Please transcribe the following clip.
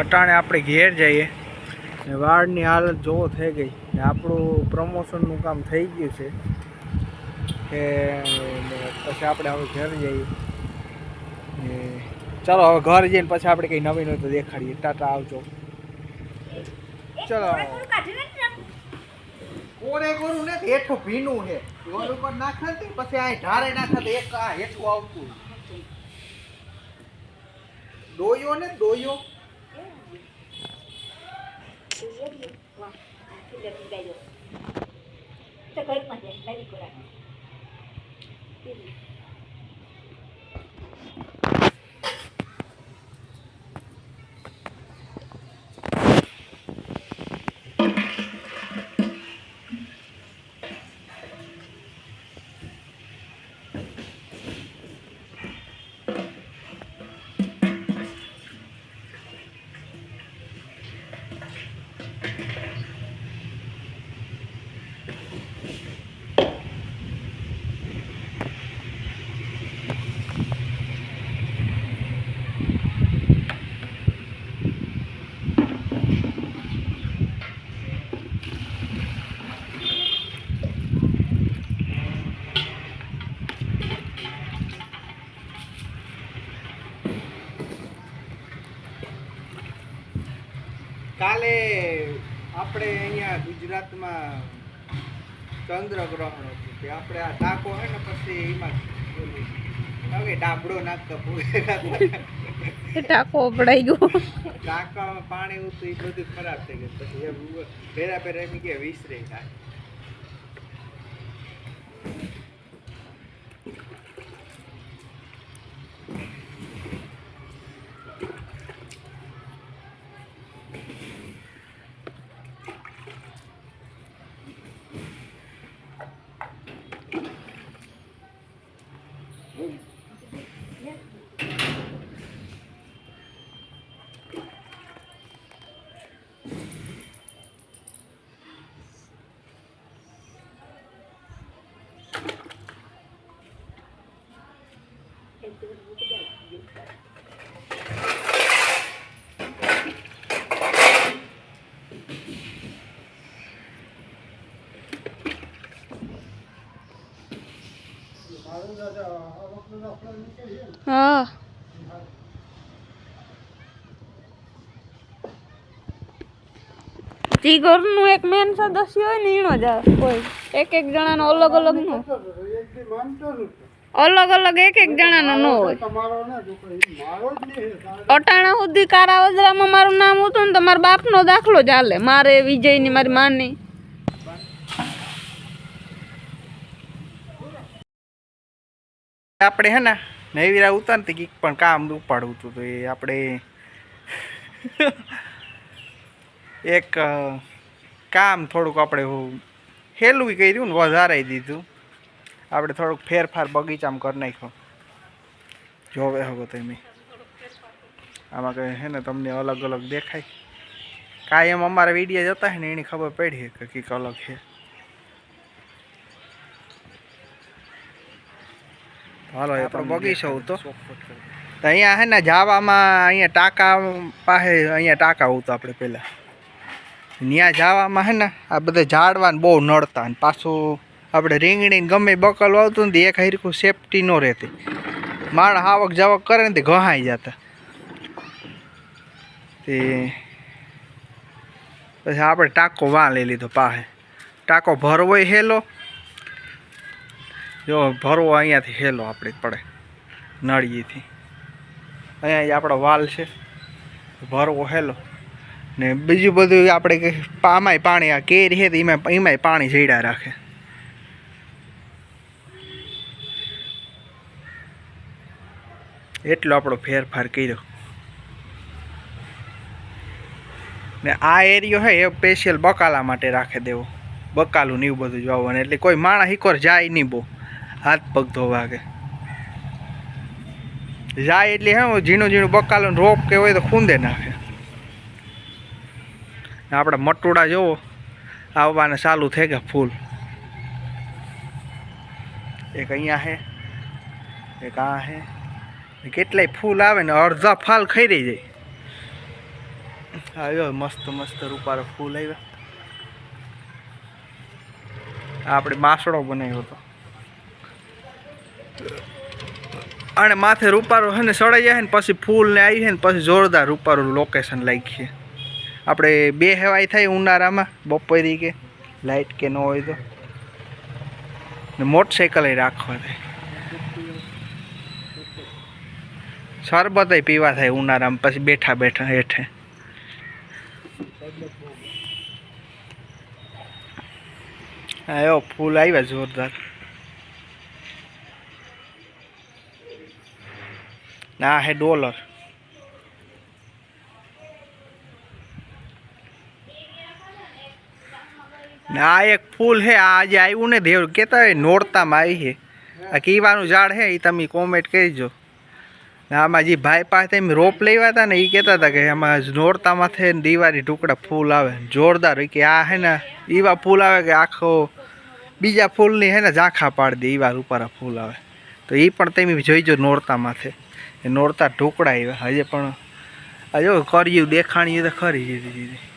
અટાણે આપણે ઘેર જઈએ. ને વાળની હાલત જોવો થઈ ગઈ. ને આપણું પ્રમોશનનું કામ થઈ ગયું છે. કે પછી આપણે હવે ઘેર જઈએ. ને ચાલો, હવે ઘર જઈને પછી આપણે કંઈ નવી નવી તો દેખાડીએ. ટાટા, આવજો. ચલો. કોરે કોરું ને? હેઠું ભીનું છે. પછી આ ઢારે નાખે એક આ હેઠું આવતું. ડોયો ને ડોયો. ગુજરાતી ગાઈ દો તો કંઈક મજા લાવી કુરાને કાલે આપણે અહીંયા ગુજરાતમાં ચંદ્રગ્રહણ હતું કે આપણે આ ટાંકો હોય ને પછી એમાં હવે ડાબડો નાખતો ટાકો પડાઈ ગયો. ટાંકામાં પાણી ઉતું એ બધું ખરાબ થઈ ગયું. પછી એમ ભેરા ભેરા એમ કે વિસરે થાય હા જીગરનું એક મેન સદસ્ય હોય ને ઈનો જ આવે કોઈ એક એક જણાનો અલગ અલગ નો અલગ અલગ એક એક જણાનો ન હોય. અટાણા સુધી કારાવજરામાં મારું નામ હતું ને તો મારા બાપનો દાખલો ચાલે મારે વિજયની, મારી માની. આપણે હે ને, નૈવીરા ઉતારતી કંઈક પણ કામ ઉપાડવું હતું તો એ આપણે એક કામ થોડુંક આપણે હેલું કર્યું ને વધારાઈ દીધું. આપણે થોડુંક ફેરફાર બગીચામાં કરી નાખ્યો. જોવે હવે તમે. આમાં કંઈ હે ને તમને અલગ અલગ દેખાય. કાંઈ એમ અમારા વીડિયો જતા હોય ને એની ખબર પડી કે કંઈક અલગ છે. હાલો, એ બગીચો હતો અહીંયા હે ને જાવામાં અહીંયા ટાંકા પાસે અહીંયા ટાંકા હતું આપણે પહેલાં. ત્યાં જાવામાં હે ને આ બધા ઝાડવા ને બહુ નડતા ને પાછું આપણે રીંગણી ગમે બકલ આવતું ને તે એક હરખું સેફટી ન રહેતી. માણસ આવક જાવક કરે ને તે ઘહાઈ જતા. તે પછી આપણે ટાંકો વાં લીધો પાસે ટાંકો ભરવોય હેલો. જો ભરવો અહીંયાથી હેલો આપણે પડે, નળીએથી. અહીંયા આપણો વાલ છે. ભરવો હેલો. ને બીજું બધું આપણે કે આમાંય પાણી આ કેરી છે તો એમાં એમાંય પાણી જડ્યા રાખે. એટલો આપણો ફેરફાર કર્યો. ને આ એરિયો હે, એ સ્પેશિયલ બકાલા માટે રાખે દેવો. બકાલું ને એવું બધું જોવાનું એટલે કોઈ માણસ હિકોર જાય નહીં બહુ. હાથ પગ ધોવા કે જાય એટલે હે, ઝીણું ઝીણું બકાલું રોપ કે હોય તો ખૂંદે નાખે. આપણે મટુડા જોવો, આવવાને ચાલુ થઈ ગયા ફૂલ. એક અહીંયા છે એક આ ને કેટલાય ફૂલ આવે ને અડધા ફાલ ખરી જાય. આવ્યો મસ્ત મસ્ત રૂપારો ફૂલ આવ્યા. આપણે માસડો બનાવ્યો હતો. અને માથે રૂપારો છે ને સડાઈ જાય ને પછી ફૂલ ને આવી છે ને પછી જોરદાર રૂપારું લોકેશન લાગીએ આપણે બે હેવાય થાય ઉનાળામાં, બપોરી કે લાઇટ કે ન હોય તો. ને મોટરસાઇકલ રાખવા થાય શરબત પીવા થાય ઉનાળામાં, પછી બેઠા બેઠા હેઠે. એવો ફૂલ આવ્યા જોરદાર. ના, હે ડોલર. ના એક ફૂલ હે આજે આવ્યું ને દેવ કેતા હોય નોરતામાં આવી છે આ કીવાનું ઝાડ હે એ તમે કોમેન્ટ કરજો આમાં જે ભાઈ પાસે રોપ લેવા હતા ને એ કહેતા હતા કે એમાં નોરતામાં છે દિવાળી ટુકડા ફૂલ આવે જોરદાર કે આ હે ને એવા ફૂલ આવે કે આખો બીજા ફૂલની હે ને ઝાંખા પાડી દે, એવા રૂપારા ફૂલ આવે. તો એ પણ તમે જોઈજો નોરતામાંથી એ નોરતા ઢોકળા એવા હજે પણ જો કર્યું, દેખાણ્યું તો ખરી જીધી જીધી